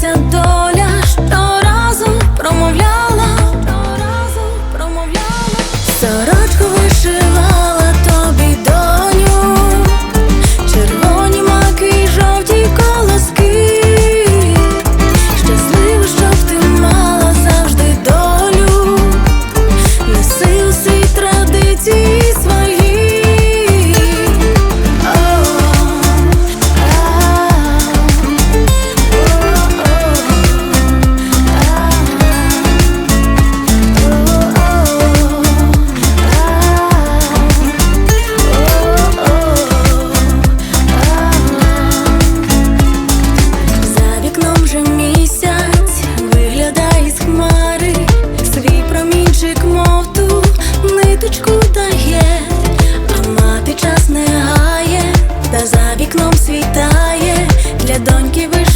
sentou світає для доньки.